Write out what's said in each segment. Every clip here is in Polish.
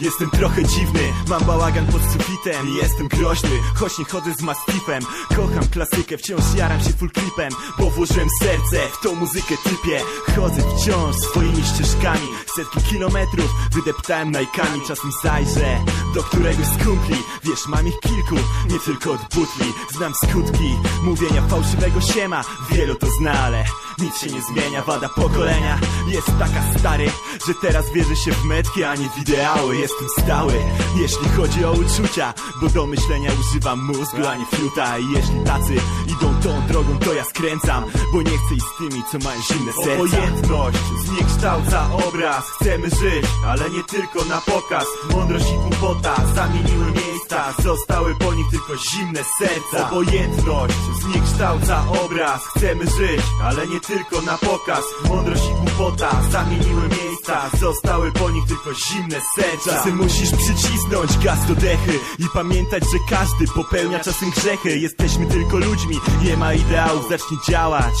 Jestem trochę dziwny, mam bałagan pod sufitem Jestem groźny, choć nie chodzę z mastifem Kocham klasykę, wciąż jaram się full clipem Bo włożyłem serce w tą muzykę typie. Chodzę wciąż swoimi ścieżkami Setki kilometrów wydeptałem najkami Czasem zajrzę do któregoś z kumpli. Wiesz, mam ich kilku, nie tylko od butli. Znam skutki mówienia fałszywego siema. Wielu to zna, ale nic się nie zmienia. Wada pokolenia jest taka stary Że teraz wierzy się w metki, a nie w ideały. Jestem stały, jeśli chodzi o uczucia Bo do myślenia używam mózgu, a nie fiuta I jeśli tacy idą tą drogą, to ja skręcam Bo nie chcę iść z tymi, co mają zimne serca. Obojętność zniekształca obraz Chcemy żyć, ale nie tylko na pokaz. Mądrość i głupota zamieniły miejsca. Zostały po nich tylko zimne serca. Obojętność zniekształca obraz. Chcemy żyć, ale nie tylko na pokaz. Mądrość i głupota zamieniły miejsca. Zostały po nich tylko zimne serca. Musisz przycisnąć gaz do dechy I pamiętać, że każdy popełnia czasem grzechy. Jesteśmy tylko ludźmi, nie ma ideałów, zacznij działać.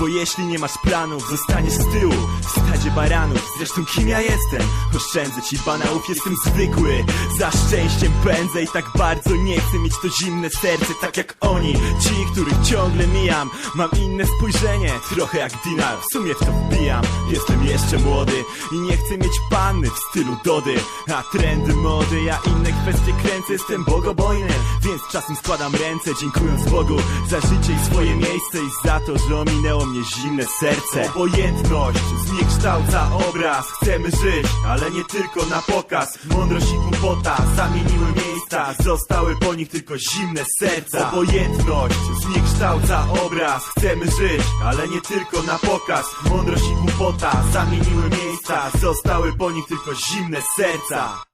Bo jeśli nie masz planów, zostaniesz z tyłu. W stadzie baranów. Zresztą kim ja jestem? Oszczędzę ci banałów, jestem zwykły. Za szczęściem pędzę i tak bardzo nie chcę mieć to zimne serce Tak jak oni, ci, których ciągle mijam Mam inne spojrzenie, trochę jak Dinar W sumie w to wbijam, jestem jeszcze młody I nie chcę mieć panny w stylu Dody. A trendy mody, ja inne kwestie kręcę Jestem bogobojny, więc czasem składam ręce Dziękując Bogu za życie i swoje miejsce I za to, że ominęło mnie zimne serce. Obojętność zniekształca obraz Chcemy żyć, ale nie tylko na pokaz. Mądrość i głupota zamieniły miejsca Zostały po nich tylko zimne serca. Obojętność zniekształca obraz Chcemy żyć, ale nie tylko na pokaz. Mądrość i głupota zamieniły miejsca Zostały po nich tylko zimne serca